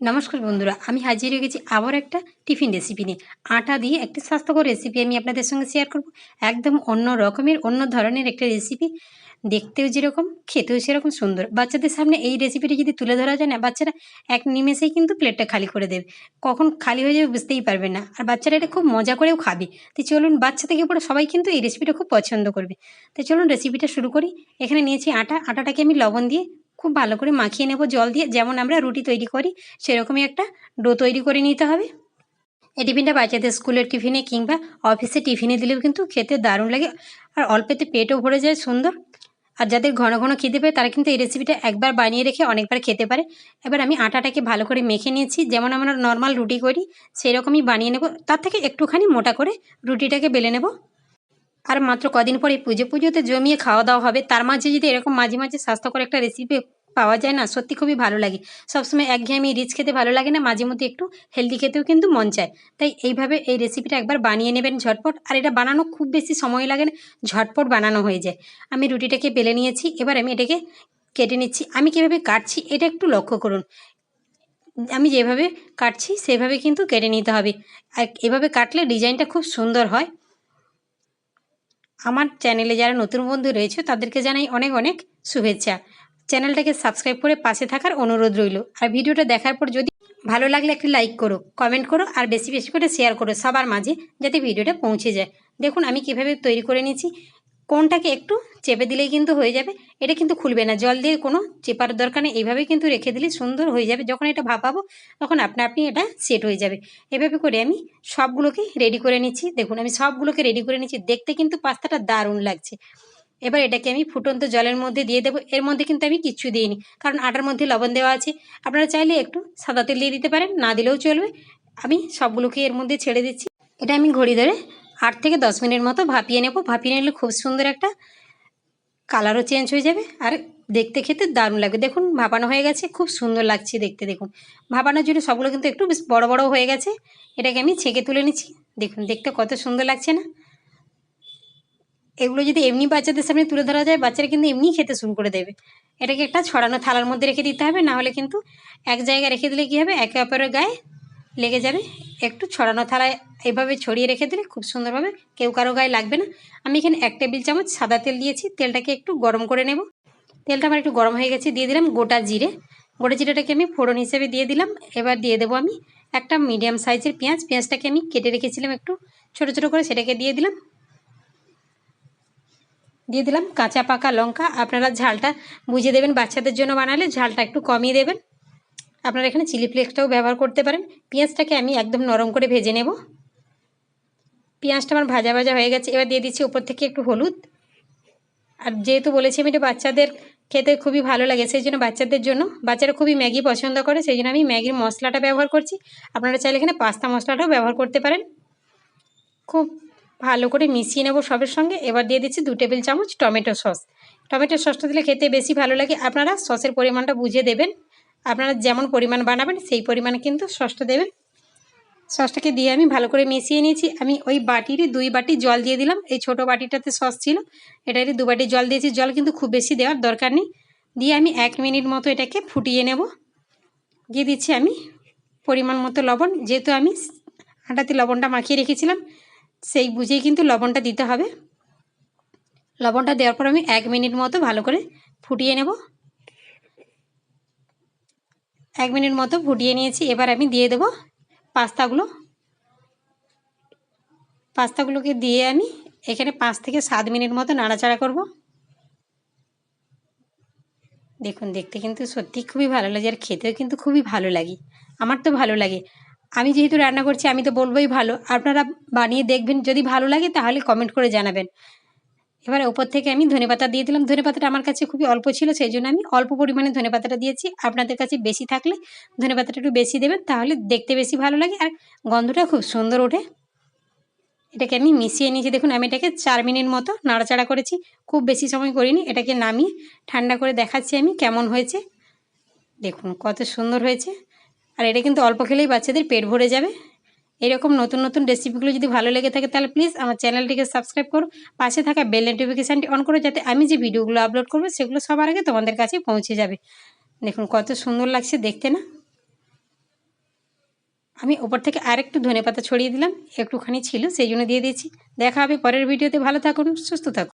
নমস্কার বন্ধুরা, আমি হাজির হয়ে গেছি আবার একটা টিফিন রেসিপি নিয়ে। আটা দিয়ে একটি স্বাস্থ্যকর রেসিপি আমি আপনাদের সঙ্গে শেয়ার করব। একদম অন্য রকমের, অন্য ধরনের একটা রেসিপি দেখতেও যেরকম, খেতেও সেরকম সুন্দর। বাচ্চাদের সামনে এই রেসিপিটি যদি তুলে ধরা যায় না, বাচ্চারা এক নিমেষেই কিন্তু প্লেটটা খালি করে দেবে। কখন খালি হয়ে যাবে বুঝতেই পারবে না। আর বাচ্চারা এটা খুব মজা করেও খাবে। তো চলুন, বাচ্চা থেকে পরে সবাই কিন্তু এই রেসিপিটা খুব পছন্দ করবে। তো চলুন রেসিপিটা শুরু করি। এখানে নিয়েছি আটা। আটাটাকে আমি লবণ দিয়ে খুব ভালো করে মাখিয়ে নেব জল দিয়ে। যেমন আমরা রুটি তৈরি করি, সেরকমই একটা ডো তৈরি করে নিতে হবে। এই টিফিনটা বাচ্চাদের স্কুলের টিফিনে কিংবা অফিসে টিফিনে দিলেও কিন্তু খেতে দারুণ লাগে। আর অল্পেতে পেটও ভরে যায় সুন্দর। আর যাদের ঘন ঘন খেতে পায় তারা কিন্তু এই রেসিপিটা একবার বানিয়ে রেখে অনেকবার খেতে পারে। এবার আমি আটাটাকে ভালো করে মেখে নিয়েছি। যেমন আমরা নর্মাল রুটি করি সেই রকমই বানিয়ে নেব। তার থেকে একটুখানি মোটা করে রুটিটাকে বেলে নেব। আর মাত্র কদিন পরে পুজো পুজোতে জমিয়ে খাওয়া দাওয়া হবে। তার মাঝে যদি এরকম মাঝে মাঝে স্বাস্থ্যকর একটা রেসিপি পাওয়া যায় না, সত্যি খুবই ভালো লাগে। সবসময় একঘেয়েমি রিচ খেতে ভালো লাগে না, মাঝে মধ্যে একটু হেলদি খেতেও কিন্তু মন চায়। তাই এইভাবে এই রেসিপিটা একবার বানিয়ে নেবেন ঝটপট। আর এটা বানানো খুব বেশি সময় লাগে না, ঝটপট বানানো হয়ে যায়। আমি রুটিটাকে বেলে নিয়েছি, এবার আমি এটাকে কেটে নিচ্ছি। আমি কীভাবে কাটছি এটা একটু লক্ষ্য করুন। আমি যেভাবে কাটছি সেভাবে কিন্তু কেটে নিতে হবে। আর এভাবে কাটলে ডিজাইনটা খুব সুন্দর হয়। আমার চ্যানেলে যারা নতুন বন্ধু রয়েছে, তাদেরকে জানাই অনেক অনেক শুভেচ্ছা। চ্যানেলটাকে সাবস্ক্রাইব করে পাশে থাকার অনুরোধ রইল। আর ভিডিওটা দেখার পর যদি ভালো লাগলে একটি লাইক করো, কমেন্ট করো, আর বেশি বেশি করে শেয়ার করো সবার মাঝে, যাতে ভিডিওটা পৌঁছে যায়। দেখুন, আমি কীভাবে তৈরি করে নিয়েছি। কোনটাকে একটু চেপে দিলেই কিন্তু হয়ে যাবে। এটা কিন্তু খুলবে না। জল দিয়ে কোনো চেপার দরকার নেই। এইভাবে কিন্তু রেখে দিলে সুন্দর হয়ে যাবে। যখন এটা ভাপাবো, তখন আপনা আপনি এটা সেট হয়ে যাবে। এভাবে করে আমি সবগুলোকে রেডি করে নিচ্ছি। দেখুন, আমি সবগুলোকে রেডি করে নিচ্ছি। দেখতে কিন্তু পাস্তাটা দারুণ লাগছে। এবার এটাকে আমি ফুটন্ত জলের মধ্যে দিয়ে দেবো। এর মধ্যে কিন্তু আমি কিচ্ছু দিইনি। কারণ আটার মধ্যে লবণ দেওয়া আছে। আপনারা চাইলে একটু সাদা তেল দিয়ে দিতে পারেন। না দিলেও চলবে। আমি সবগুলোকে এর মধ্যে ছেড়ে দিচ্ছি। এটা আমি ঘড়ি ধরে আট থেকে দশ মিনিট মতো ভাপিয়ে নেব। ভাপিয়ে নিলে খুব সুন্দর একটা কালারও চেঞ্জ হয়ে যাবে। আর দেখতে খেতে দারুণ লাগবে। দেখুন, ভাপানো হয়ে গেছে। খুব সুন্দর লাগছে দেখতে, দেখুন। ভাপানোর জন্য সবগুলো কিন্তু একটু বেশ বড়ো বড়ো হয়ে গেছে। এটাকে আমি ছেঁকে তুলে নিচ্ছি। দেখুন, দেখতে কত সুন্দর লাগছে না? এগুলো যদি এমনি বাচ্চাদের সামনে তুলে ধরা যায়, বাচ্চারা কিন্তু এমনিই খেতে শুরু করে দেবে। এটাকে একটা ছড়ানো থালার মধ্যে রেখে দিতে হবে। না হলে কিন্তু এক জায়গায় রেখে দিলে কী হবে? একে অপরের গায়ে লেগে যাবে। একটু ছড়ানো থালায় এভাবে ছড়িয়ে রেখে দিলে খুব সুন্দরভাবে কেউ কারও গায়ে লাগবে না। আমি এখানে এক টেবিল চামচ সাদা তেল দিয়েছি। তেলটাকে একটু গরম করে নেব। তেলটা আমার একটু গরম হয়ে গেছে, দিয়ে দিলাম গোটা জিরে। গোটা জিরেটাকে আমি ফোড়ন হিসেবে দিয়ে দিলাম। এবার দিয়ে দেবো আমি একটা মিডিয়াম সাইজের পেঁয়াজ। পেঁয়াজটাকে আমি কেটে রেখেছিলাম একটু ছোটো ছোটো করে সেটাকে দিয়ে দিলাম। দিয়ে দিলাম কাঁচা পাকা লঙ্কা। আপনারা ঝালটা বুঝে দেবেন বাচ্চাদের জন্য বানালে। ঝালটা একটু কমিয়ে দেবেন। আপনারা এখানে চিলি ফ্লেক্সটাও ব্যবহার করতে পারেন। পেঁয়াজটাকে আমি একদম নরম করে ভেজে নেব। পেঁয়াজটা আমার ভাজা ভাজা হয়ে গেছে। এবার দিয়ে দিচ্ছি উপর থেকে একটু হলুদ। আর যেহেতু বলেছি আমি এটা বাচ্চাদের খেতে খুবই ভালো লাগে, সেই জন্য বাচ্চাদের জন্য। বাচ্চারা খুবই ম্যাগি পছন্দ করে, সেই জন্য আমি ম্যাগির মশলাটা ব্যবহার করছি। আপনারা চাইলে এখানে পাস্তা মশলাটাও ব্যবহার করতে পারেন। খুব ভালো করে মিশিয়ে নেব সবের সঙ্গে। এবার দিয়ে দিচ্ছি দু টেবিল চামচ টমেটো সস। টমেটো সসটা দিলে খেতে বেশি ভালো লাগে। আপনারা সসের পরিমাণটা বুঝে দেবেন। আপনারা যেমন পরিমাণ বানাবেন, সেই পরিমাণে কিন্তু সসটা দেবেন। সসটাকে দিয়ে আমি ভালো করে মিশিয়ে নিয়েছি। আমি ওই বাটিরই দুই বাটি জল দিয়ে দিলাম। এই ছোট বাটিটাতে সস ছিল। এটারই দু বাটি জল দিয়েছি। জল কিন্তু খুব বেশি দেওয়ার দরকার নেই। দিয়ে আমি এক মিনিট মতো এটাকে ফুটিয়ে নেব। দিয়ে দিচ্ছি আমি পরিমাণ মতো লবণ। যেহেতু আমি আটাতে লবণটা মাখিয়ে রেখেছিলাম, সেই বুঝেই কিন্তু লবণটা দিতে হবে। লবণটা দেওয়ার পর আমি এক মিনিট মতো ভালো করে ফুটিয়ে নেব। এক মিনিট মতো ফুটিয়ে নিয়েছি। এবার আমি দিয়ে দেব পাস্তাগুলো। পাস্তাগুলোকে দিয়ে আমি এখানে পাঁচ থেকে সাত মিনিট মতো নাড়াচাড়া করব। দেখুন, দেখতে কিন্তু সত্যি খুবই ভালো লাগে আর খেতেও কিন্তু খুবই ভালো লাগে। আমার তো ভালো লাগে। আমি যেহেতু রান্না করছি, আমি তো বলবোই ভালো। আপনারা বানিয়ে দেখবেন, যদি ভালো লাগে তাহলে কমেন্ট করে জানাবেন। এবার ওপর থেকে আমি ধনে পাতা দিয়ে দিলাম। ধনে পাতাটা আমার কাছে খুবই অল্প ছিল, সেই জন্য আমি অল্প পরিমাণে ধনে পাতাটা দিয়েছি। আপনাদের কাছে বেশি থাকলে ধনে পাতাটা একটু বেশি দেবেন, তাহলে দেখতে বেশি ভালো লাগে আর গন্ধটা খুব সুন্দর ওঠে। এটাকে আমি মিশিয়ে নিয়েছি। দেখুন, আমি এটাকে চার মিনিট মতো নাড়াচাড়া করেছি। খুব বেশি সময় করিনি, এটাকে নামিয়ে ঠান্ডা করে দেখাচ্ছি আমি কেমন হয়েছে। দেখুন, কত সুন্দর হয়েছে। আর এটা কিন্তু অল্প খেলেই বাচ্চাদের পেট ভরে যাবে। এরকম নতুন নতুন রেসিপিগুলো যদি ভালো লেগে থাকে তাহলে প্লিজ আমার চ্যানেলটিকে সাবস্ক্রাইব করো পাশে থাকা বেল নোটিফিকেশানটি অন করো যাতে আমি যে ভিডিওগুলো আপলোড করব সেগুলো সবার আগে তোমাদের কাছে পৌঁছে যাবে। দেখুন কত সুন্দর লাগছে দেখতে না? আমি ওপর থেকে আরেকটু ধনে পাতা ছড়িয়ে দিলাম, একটুখানি ছিল, সেই জন্য দিয়ে দিয়েছি। দেখা হবে পরের ভিডিওতে ভালো থাকুন, সুস্থ থাকুন।